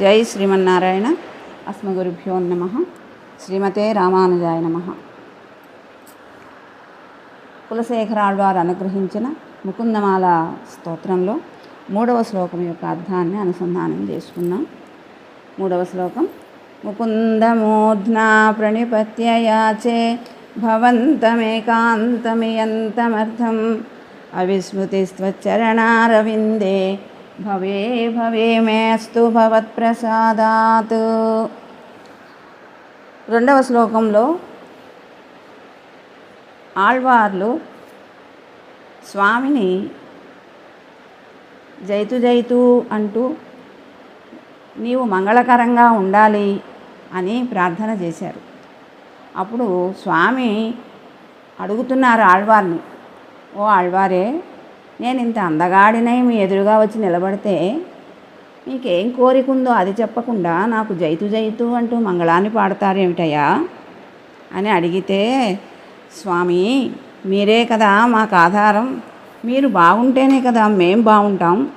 జై శ్రీమన్నారాయణ అస్మగురుభ్యో నమ. శ్రీమతే రామానుజాయ నమ. కులశేఖరాళ్వారు అనుగ్రహించిన ముకుందమాల స్తోత్రంలో మూడవ శ్లోకం యొక్క అర్థాన్ని అనుసంధానం చేసుకున్నాం మూడవ శ్లోకం ముకుందమూర్ధ్నా ప్రణిపత్యయాచే భవంతమేకాంతమియంతమర్థం. అవిస్మృతిస్త్వచ్చరణారవిందే భవే భవే మేస్తు భవత్ప్రసాదాత్. రెండవ శ్లోకంలో ఆళ్వార్లు స్వామిని జైతు జైతు అంటూ నీవు మంగళకరంగా ఉండాలి అని ప్రార్థన చేశారు. అప్పుడు స్వామి అడుగుతున్నారు ఆళ్వార్ని ఓ ఆళ్వారే నేను ఇంత అందగాడినై మీ ఎదురుగా వచ్చి నిలబడితే మీకేం కోరిక ఉందో అది చెప్పకుండా నాకు జైతు జైతు అంటూ మంగళాన్ని పాడతారేమిటయ్యా? అని అడిగితే స్వామి మీరే కదా మాకు ఆధారం. మీరు బాగుంటేనే కదా మేం బాగుంటాం.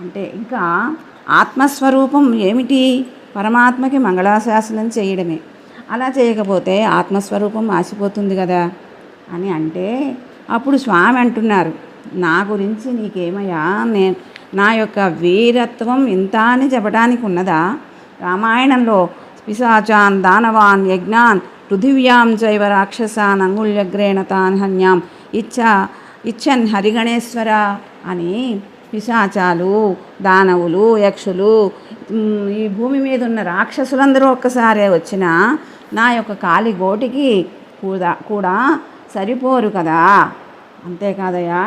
అంటే ఇంకా ఆత్మస్వరూపం ఏమిటి? పరమాత్మకి మంగళాశాసనం చేయడమే. అలా చేయకపోతే ఆత్మస్వరూపం ఆసిపోతుంది కదా అని అంటే అప్పుడు స్వామి అంటున్నారు నా గురించి నీకేమయ్యా? నేను నా యొక్క వీరత్వం ఇంత అని చెప్పడానికి ఉన్నదా రామాయణంలో పిశాచాన్ దానవాన్ యజ్ఞాన్ పృథివ్యాం చైవ రాక్షసాన్ అంగుళ్యగ్రేణ తాన్ హన్యాం ఇచ్చా ఇచ్చన్ హరిగణేశ్వర అని పిశాచాలు దానవులు యక్షులు ఈ భూమి మీద ఉన్న రాక్షసులందరూ ఒక్కసారే వచ్చిన నా యొక్క కాలి గోటికి కూడా కూడా సరిపోరు కదా? అంతేకాదయ్యా.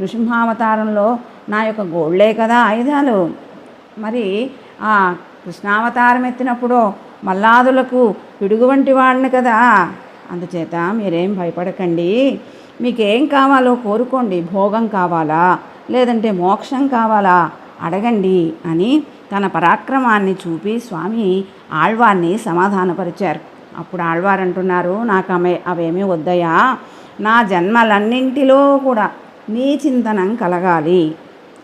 నృసింహావతారంలో నా యొక్క గోళ్ళే కదా ఆయుధాలు. మరి ఆ కృష్ణావతారం ఎత్తినప్పుడు మల్లాదులకు పిడుగు వంటి వాళ్ళని కదా. అందుచేత మీరేం భయపడకండి. మీకేం కావాలో కోరుకోండి. భోగం కావాలా? లేదంటే మోక్షం కావాలా? అడగండి అని తన పరాక్రమాన్ని చూపి స్వామి ఆళ్వార్ని సమాధానపరిచారు. అప్పుడు ఆళ్వారు అంటున్నారు నాకు ఆమె అవేమీ వద్దయా నా జన్మలన్నింటిలో కూడా నీ చింతనం కలగాలి.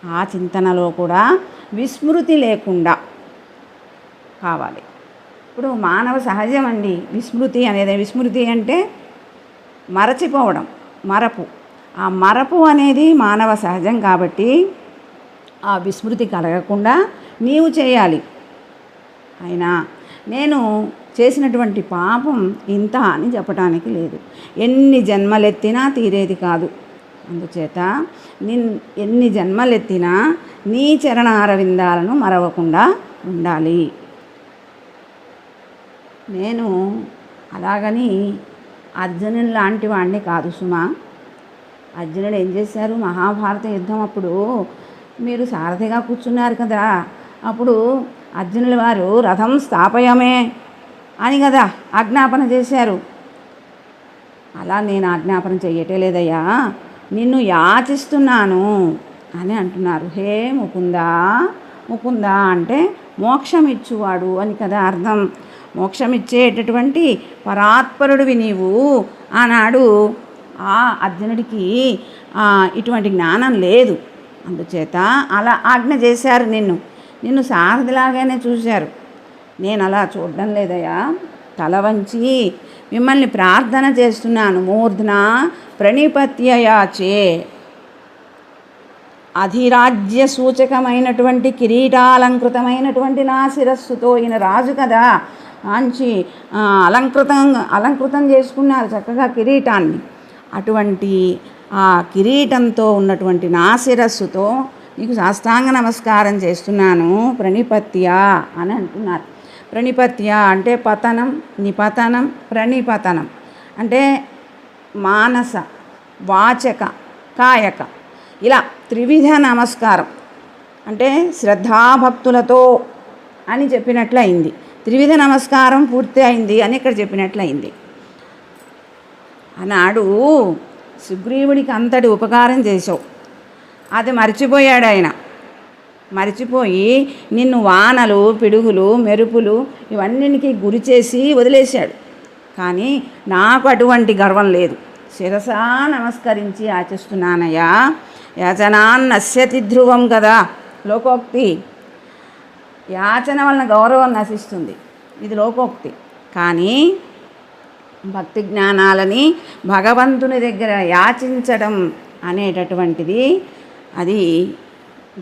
ఆ చింతనలో కూడా విస్మృతి లేకుండా కావాలి. ఇప్పుడు మానవ సహజం అండి విస్మృతి అనేది విస్మృతి అంటే మరచిపోవడం మరపు. ఆ మరపు అనేది మానవ సహజం కాబట్టి ఆ విస్మృతి కలగకుండా నీవు చేయాలి. అయినా నేను చేసినటువంటి పాపం ఇంత అని చెప్పడానికి లేదు. ఎన్ని జన్మలెత్తినా తీరేది కాదు. అందుచేత నిన్ ఎన్ని జన్మలెత్తినా నీ చరణారవిందాలను మరవకుండా ఉండాలి. నేను అలాగని అర్జునుని లాంటి వాడిని కాదు సుమా. అర్జునుడు ఏం చేశారు? మహాభారత యుద్ధం అప్పుడు మీరు సారథిగా కూర్చున్నారు కదా. అప్పుడు అర్జునుల వారు రథం స్థాపయమే అని కదా ఆజ్ఞాపన చేశారు. అలా నేను ఆజ్ఞాపన చెయ్యటే లేదయ్యా. నిన్ను యాచిస్తున్నాను అని అంటున్నారు. హే ముకుందా ముకుందా అంటే మోక్షం ఇచ్చువాడు అని కదా అర్థం. మోక్షం ఇచ్చేటటువంటి పరాత్పరుడివి నీవు ఆనాడు ఆ అర్జునుడికి ఇటువంటి జ్ఞానం లేదు. అందుచేత అలా ఆజ్ఞ చేశారు నిన్ను. నిన్ను సారథిలాగానే చూశారు. నేను అలా చూడడం లేదయ్యా. తల వంచి మిమ్మల్ని ప్రార్థన చేస్తున్నాను మూర్ధన ప్రణిపత్యయాచే. అధిరాజ్య సూచకమైనటువంటి కిరీటాలంకృతమైనటువంటి నా శిరస్సుతో ఈయన రాజు కదా. మంచి అలంకృతం అలంకృతం చేసుకున్నారు చక్కగా కిరీటాన్ని. అటువంటి ఆ కిరీటంతో ఉన్నటువంటి నా శిరస్సుతో నీకు సాష్టాంగ నమస్కారం చేస్తున్నాను ప్రణిపత్య అని అంటున్నారు. ప్రణిపత్య అంటే పతనం నిపతనం ప్రణిపతనం. అంటే మానస వాచక కాయక. ఇలా త్రివిధ నమస్కారం. అంటే శ్రద్ధాభక్తులతో అని చెప్పినట్లయింది. త్రివిధ నమస్కారం పూర్తి అయింది అని ఇక్కడ చెప్పినట్లయింది. అన్నాడు సుగ్రీవుడికి అంతటి ఉపకారం చేసావు అది మర్చిపోయాడు ఆయన. మర్చిపోయి నిన్ను వానలు పిడుగులు మెరుపులు ఇవన్నిటికీ గురి చేసి వదిలేశాడు. కానీ నాకు అటువంటి గర్వం లేదు. శిరసా నమస్కరించి ఆచిస్తున్నానయ్యా యజనాన్నశ్యతి ధ్రువం కదా. లోకోక్తి. యాచన వలన గౌరవం నశిస్తుంది. ఇది లోకోక్తి. కానీ భక్తి జ్ఞానాలని భగవంతుని దగ్గర యాచించడం అనేటటువంటిది అది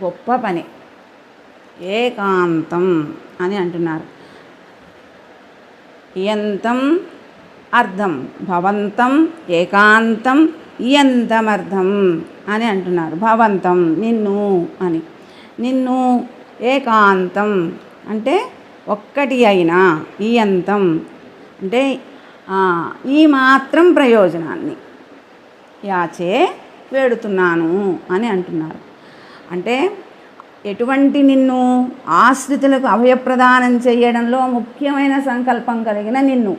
గొప్ప పని. ఏకాంతం అని అంటున్నారు. ఇయంతం అర్థం భవంతం ఏకాంతం ఇయంతమర్థం అని అంటున్నారు. భవంతం నిన్ను అని. నిన్ను ఏకాంతం అంటే ఒక్కటి అయినా ఇయంతం అంటే ఈ మాత్రం ప్రయోజనాన్ని. యాచే వేడుతున్నాను అని అంటున్నారు. అంటే ఎటువంటి నిన్ను ఆశ్రితులకు అభయప్రదానం చేయడంలో ముఖ్యమైన సంకల్పం కలిగిన నిన్ను.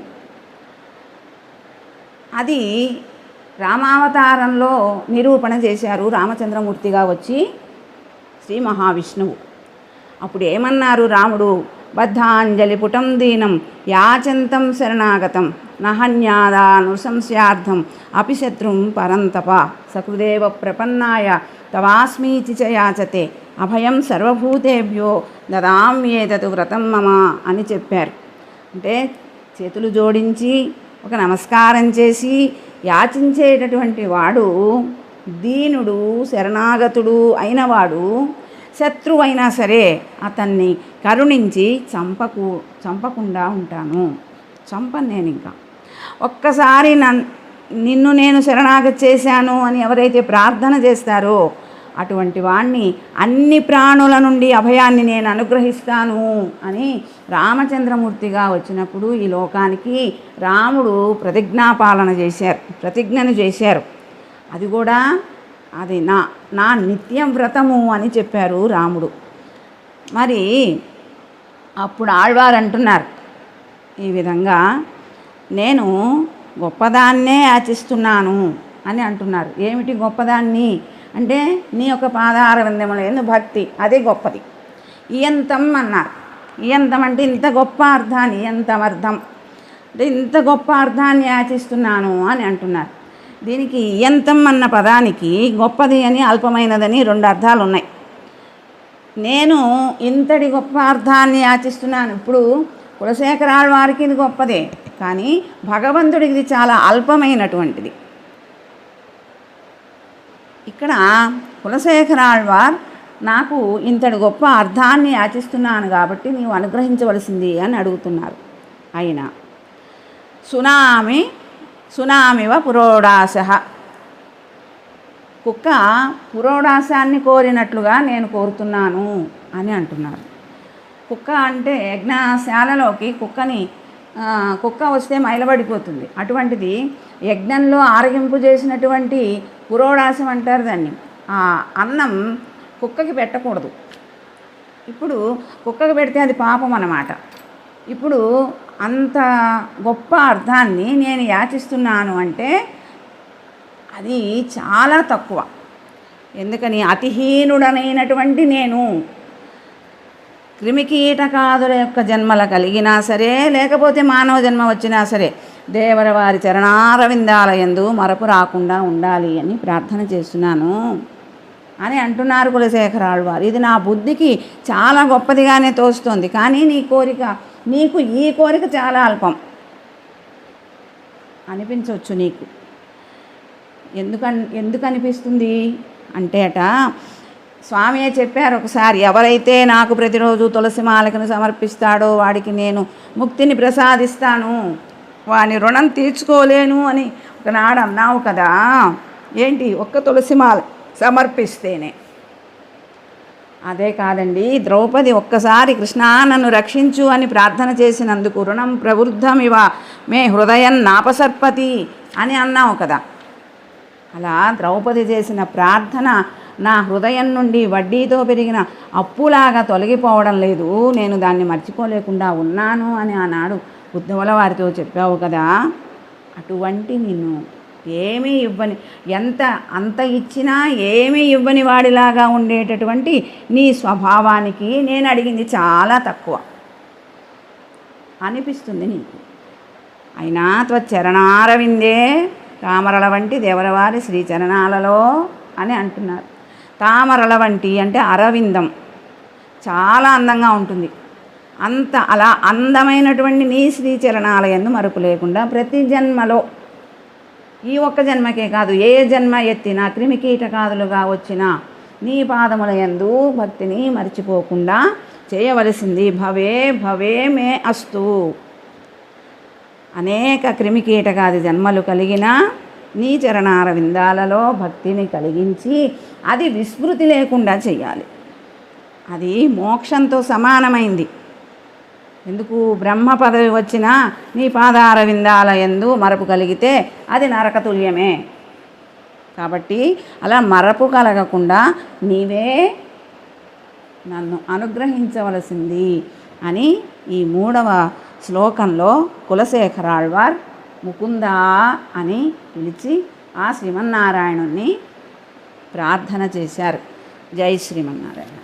అది రామావతారంలో నిరూపణ చేశారు రామచంద్రమూర్తిగా వచ్చి శ్రీ మహావిష్ణువు. అప్పుడు ఏమన్నారు రాముడు? బద్ధాంజలి పుటం దీనం యాచంతం శరణాగతం నహన్యాదా నృశంస్యార్థం అపిశత్రుం పరంతప సకృదేవ ప్రపన్నాయ తవాస్మీతి చయాచతే యాచతే. అభయం సర్వభూతేభ్యో దదామ్యేతదు వ్రతం మమ అని చెప్పారు. అంటే చేతులు జోడించి ఒక నమస్కారం చేసి యాచించేటటువంటి వాడు దీనుడు శరణాగతుడు అయినవాడు శత్రువైనా సరే అతన్ని కరుణించి చంపకు చంపకుండా ఉంటాను. చంపను నేను ఇంకా. ఒక్కసారి నన్ నిన్ను నేను శరణాగతి చేశాను అని ఎవరైతే ప్రార్థన చేస్తారో అటువంటి వాణ్ణి అన్ని ప్రాణుల నుండి అభయాన్ని నేను అనుగ్రహిస్తాను అని రామచంద్రమూర్తిగా వచ్చినప్పుడు ఈ లోకానికి రాముడు ప్రతిజ్ఞాపాలన చేశారు ప్రతిజ్ఞను చేశారు. అది కూడా అది నా నా నిత్యం వ్రతము అని చెప్పారు రాముడు. మరి అప్పుడు ఆళ్వారు అంటున్నారు ఈ విధంగా నేను గొప్పదాన్నే యాచిస్తున్నాను అని అంటున్నారు. ఏమిటి గొప్పదాన్ని? అంటే నీ యొక్క పాదార విందములైన భక్తి అదే గొప్పది. ఇయంతం అన్నారు. ఇయంతం అంటే ఇంత గొప్ప అర్థాన్ని ఇయంతం అర్థం. అంటే ఇంత గొప్ప అర్థాన్ని యాచిస్తున్నాను అని అంటున్నారు. దీనికి ఇయంతం అన్న పదానికి గొప్పది అని అల్పమైనదని రెండు అర్థాలు ఉన్నాయి నేను ఇంతటి గొప్ప అర్థాన్ని యాచిస్తున్నాను ఇప్పుడు కులశేఖరాల వారికి ఇది గొప్పదే. కానీ భగవంతుడికి ఇది చాలా అల్పమైనటువంటిది. ఇక్కడ కులశేఖరాళ్వార్ నాకు ఇంతటి గొప్ప అర్థాన్ని యాచిస్తున్నాను కాబట్టి నీవు అనుగ్రహించవలసింది అని అడుగుతున్నారు అయినా సునామి సునామివ పురోడాశ. కుక్క పురోడాసాన్ని కోరినట్లుగా నేను కోరుతున్నాను అని అంటున్నారు. కుక్క అంటే యజ్ఞశాలలోకి కుక్కని కుక్క వస్తే మైలబడిపోతుంది అటువంటిది యజ్ఞంలో ఆరగింపు చేసినటువంటి పురోడాసం అంటారు దాన్ని. ఆ అన్నం కుక్కకి పెట్టకూడదు. ఇప్పుడు కుక్కకి పెడితే అది పాపం అన్నమాట. ఇప్పుడు అంత గొప్ప అర్థాన్ని నేను యాచిస్తున్నాను అంటే అది చాలా తక్కువ. ఎందుకని అతిహీనుడనైనటువంటి నేను క్రిమికీటకాదుల యొక్క జన్మల కలిగినా సరే లేకపోతే మానవ జన్మ వచ్చినా సరే దేవర వారి చరణారవిందాలయందు మరపు రాకుండా ఉండాలి అని ప్రార్థన చేస్తున్నాను. అని అంటున్నారు కులశేఖరాళ్ళు వారు. ఇది నా బుద్ధికి చాలా గొప్పదిగానే తోస్తుంది. కానీ నీ కోరిక నీకు ఈ కోరిక చాలా అల్పం. అనిపించవచ్చు నీకు. ఎందుకన్ ఎందుకు అనిపిస్తుంది అంటే అట స్వామియే చెప్పారు ఒకసారి ఎవరైతే నాకు ప్రతిరోజు తులసి మాలకను సమర్పిస్తాడో వాడికి నేను ముక్తిని ప్రసాదిస్తాను వాని రుణం తీర్చుకోలేను అని ఒకనాడు అన్నావు కదా. ఏంటి? ఒక్క తులసి మాల సమర్పిస్తేనే. అదే కాదండి ద్రౌపది ఒక్కసారి కృష్ణా నన్ను రక్షించు అని ప్రార్థన చేసినందుకు రుణం ప్రవృద్ధమివ మే హృదయం నాపసర్పతి అని అన్నావు కదా. అలా ద్రౌపది చేసిన ప్రార్థన నా హృదయం నుండి వడ్డీతో పెరిగిన అప్పులాగా తొలగిపోవడం లేదు. నేను దాన్ని మర్చిపోలేకుండా ఉన్నాను అని ఆనాడు ఉద్ధవుల వారితో చెప్పావు కదా. అటువంటి నిన్ను ఏమీ ఇవ్వని ఎంత అంత ఇచ్చినా ఏమీ ఇవ్వని వాడిలాగా ఉండేటటువంటి నీ స్వభావానికి నేను అడిగింది చాలా తక్కువ. అనిపిస్తుంది నీకు. అయినా త్వ చరణారవిందే తామరల వంటి దేవరవారి శ్రీచరణాలలో అని అంటున్నారు. తామరల వంటి అంటే అరవిందం. చాలా అందంగా ఉంటుంది. అంత అలా అందమైనటువంటి నీ శ్రీచరణాల ఎందు మరుపు లేకుండా ప్రతి జన్మలో ఈ ఒక్క జన్మకే కాదు ఏ జన్మ ఎత్తినా క్రిమికీటకాదులుగా వచ్చినా నీ పాదముల యందు భక్తిని మర్చిపోకుండా చేయవలసింది భవే భవే మే అస్తు. అనేక క్రిమికీటకాది జన్మలు కలిగిన నీ చరణారవిందాలలో భక్తిని కలిగించి అది విస్మృతి లేకుండా చేయాలి అది మోక్షంతో సమానమైంది. ఎందుకు బ్రహ్మ పదవి వచ్చినా నీ పాదారవిందాల ఎందు మరపు కలిగితే అది నరకతుల్యమే. కాబట్టి అలా మరపు కలగకుండా నీవే నన్ను అనుగ్రహించవలసింది అని ఈ మూడవ శ్లోకంలో కులశేఖరాళ్వార్ ముకుందా అని పిలిచి ఆ శ్రీమన్నారాయణుణ్ణి ప్రార్థన చేశారు. జై శ్రీమన్నారాయణ.